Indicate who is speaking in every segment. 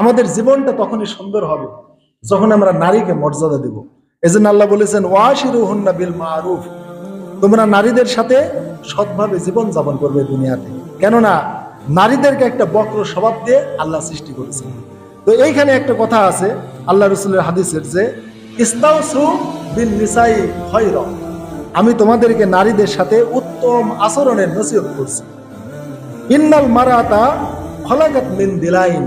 Speaker 1: আমাদের জীবনটা তখনই সুন্দর হবে, যখন আমরা নারীকে মর্যাদা দেব। এজন্য আল্লাহ বলেছেন, ওয়াশিরুহুন্না বিল মারুফ। তোমরা নারীদের সাথে সৎভাবে জীবন যাপন করবে দুনিয়াতে। কেননা, নারীদেরকে একটা বক্র স্বভাব দিয়ে আল্লাহ সৃষ্টি করেছেন। তো এইখানে একটা কথা আছে, আল্লাহ রসুলের হাদিসের যে, ইস্তাউসু বিল নিসাই খয়র। আমি তোমাদেরকে নারীদের সাথে উত্তম আচরণের নসিহত করছি। ইন্নাল মারাতা ফলাকাত মিন দিলাইন।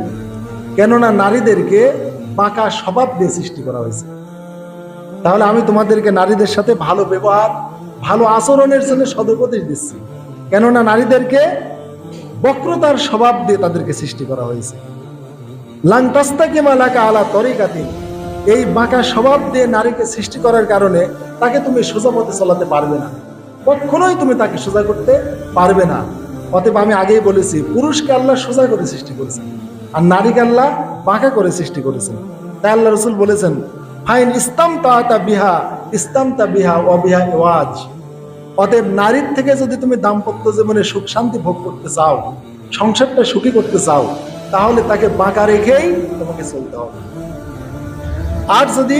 Speaker 1: কেননা নারীদেরকে বাঁকা স্বভাব দিয়ে সৃষ্টি করা হয়েছে। তাহলে আমি তোমাদেরকে নারীদের সাথে ভালো ব্যবহার, ভালো আচরণের জন্য সদুপদেশ দিচ্ছি। কেননা নারীদেরকে বক্রতার স্বভাব দিয়ে তাদেরকে সৃষ্টি করা হয়েছে। লাংটাস্তাকে মালাকা আলা তরিকাতি এই বাঁকা স্বভাব দিয়ে নারীকে সৃষ্টি করার কারণে তাকে তুমি সোজা পথে চলাতে পারবে না। কখনোই তুমি তাকে সোজা করতে পারবে না। অতএব আমি আগেই বলেছি, পুরুষকে আল্লাহ সোজা করে সৃষ্টি করেছেন। আর নারীকে আল্লাহ বাঁকা করে সৃষ্টি করেছেন। তাই আল্লাহ রসুল বলেছেন, ফাইন ইস্তাম তা বিহা ইস্তাম তা বিহা ও বিহা ওয়াজ অতএব নারীর থেকে যদি তুমি দাম্পত্য জীবনে সুখ শান্তি ভোগ করতে চাও, সংসারটা সুখী করতে চাও, তাহলে তাকে বাঁকা রেখেই তোমাকে চলতে হবে। আর যদি,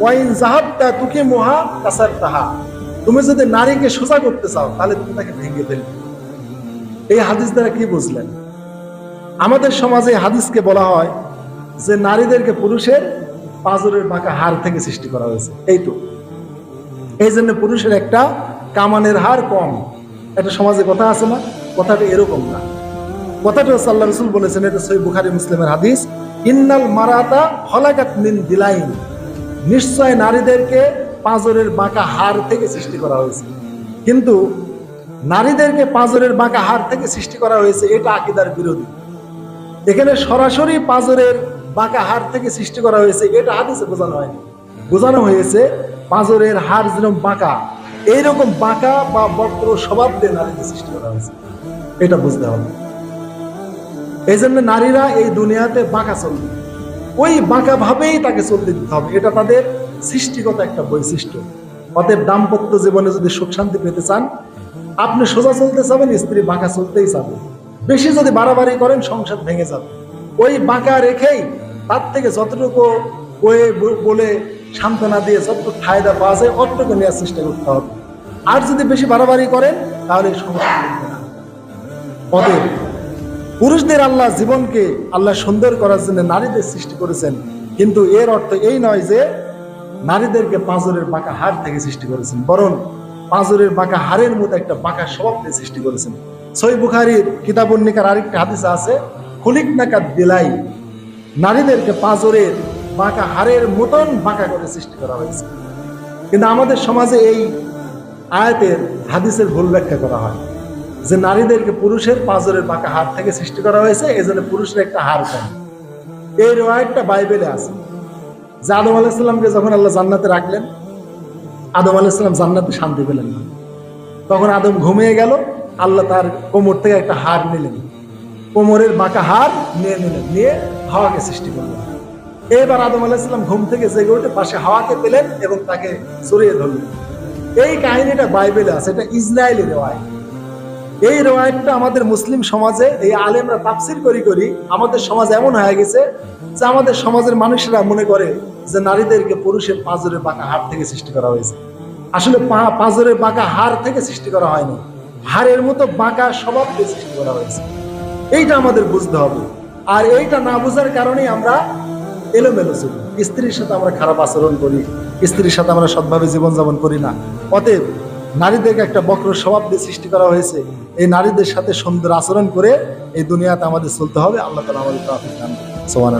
Speaker 1: ওয়াইন জাহাবটা তুকে মোহা কাসার তাহা তুমি যদি নারীকে সোজা করতে চাও, তাহলে তুমি তাকে ভেঙে ফেলবে। এই হাদিস দ্বারা কি বুঝলেন? আমাদের সমাজে হাদিসকে বলা হয় যে নারীদেরকে পুরুষের পাজরের বাঁকা হার থেকে সৃষ্টি করা হয়েছে। এই তো। এই জন্য পুরুষের একটা কামানের হার কম। একটা সমাজে কথা আছে না? কথাটা এরকম না। কথাটা হচ্ছে আল্লাহ রসুল বলেছেন, এটা সই বুখারি মুসলিমের হাদিস, ইন্নাল মারাতা হলাকাত মিন দিলাইন। নিশ্চয় নারীদেরকে পাঁজরের বাঁকা হার থেকে সৃষ্টি করা হয়েছে। কিন্তু নারীদেরকে পাঁজরের বাঁকা হার থেকে সৃষ্টি করা হয়েছে, এটা আকিদার বিরোধী। এখানে সরাসরি পাঁজরের বাঁকা হার থেকে সৃষ্টি করা হয়েছে। এটা হাদিসে বোঝানো হয়নি। বোঝানো হয়েছে পাঁজরের হার যেরকম বাঁকা, এইরকম বাঁকা বা বক্র স্বভাব দিয়ে নারীকে সৃষ্টি করা হয়েছে। এটা বুঝতে হবে। এই জন্য নারীরা এই দুনিয়াতে বাঁকা চলবে। ওই বাঁকা ভাবেই তাকে চলতে দিতে হবে। এটা তাদের সৃষ্টিগত একটা বৈশিষ্ট্য। অতএব দাম্পত্য জীবনে যদি সুখ শান্তি পেতে চান, আপনি সোজা চলতে চাবেন, স্ত্রী বাঁকা চলতেই চাবে। বেশি যদি বাড়াবাড়ি করেন, সংসার ভেঙে যাবে। ওই বাঁকা রেখেই তার থেকে যতটুকু বয়ে বলে সান্ত্বনা দিয়ে যতটুকু ফায়দা পাওয়া যায়, অতটুকু নেওয়ার চেষ্টা করতে হবে। আর যদি বেশি বাড়াবাড়ি করেন, তাহলে সমস্যা মিটবে না। অতএব পুরুষদের আল্লাহ জীবনকে আল্লাহ সুন্দর করার জন্য নারীদের সৃষ্টি করেছেন। কিন্তু এর অর্থ এই নয় যে নারীদেরকে পাঁজরের বাঁকা হার থেকে সৃষ্টি করেছেন। বরং পাঁজরের বাঁকা হারের মতো একটা বাঁকা স্বভাব সৃষ্টি করেছেন। সই বুখারির কিতাবন্নিকার আরেকটা হাদিস আছে, খুলিক নাকা দিলাই নারীদেরকে পাঁজরের বাঁকা হারের মতন বাঁকা করে সৃষ্টি করা হয়েছে। কিন্তু আমাদের সমাজে এই আয়াতের, হাদিসের ভুল ব্যাখ্যা করা হয়। যে নারীদেরকে পুরুষের পাঁজরের বাঁকা হার থেকে সৃষ্টি করা হয়েছে এই জন্য পুরুষের একটা হার কম। এই রয়েকটা বাইবেলে আছে। যে আদম আলাহিসাল্লামকে যখন আল্লাহ জান্নাতে রাখলেন, আদম আলাহিসাল্লাম জান্নাতে শান্তি পেলেন না। তখন আদম ঘুমিয়ে গেল আল্লাহ তার কোমর থেকে একটা হার নিলেন। কোমরের বাঁকা হার নিয়ে নিলেন, নিয়ে হাওয়াকে সৃষ্টি করলেন। এবার আদম আলাহিসাল্লাম ঘুম থেকে জেগে উঠে পাশে হাওয়াকে পেলেন এবং তাকে সরিয়ে ধরলেন। এই কাহিনীটা বাইবেলে আছে, এটা ইসরায়েলি রেওয়ায়। এই রেওয়ায়তটা আমাদের মুসলিম সমাজে, এই আলেমরা তাফসির করি করি আমাদের সমাজ এমন হয়ে গেছে যে আমাদের সমাজের মানুষেরা মনে করে যে নারীদেরকে পুরুষের পাঁজরের বাঁকা হার থেকে সৃষ্টি করা হয়েছে। আসলে পাঁজরের বাঁকা হার থেকে সৃষ্টি করা হয়নি। হারের মতো বাঁকা স্বভাব সৃষ্টি করা হয়েছে। এইটা আমাদের বুঝতে হবে। আর এইটা না বোঝার কারণেই আমরা এলোমেলো চলি স্ত্রীর সাথে আমরা খারাপ আচরণ করি, স্ত্রীর সাথে আমরা সৎভাবে জীবনযাপন করি না। অতএব নারীদেরকে একটা বক্র স্বভাব দিয়ে সৃষ্টি করা হয়েছে। এই নারীদের সাথে সুন্দর আচরণ করে এই দুনিয়াতে আমাদের চলতে হবে। আল্লাহ তালা আমাদের সোহান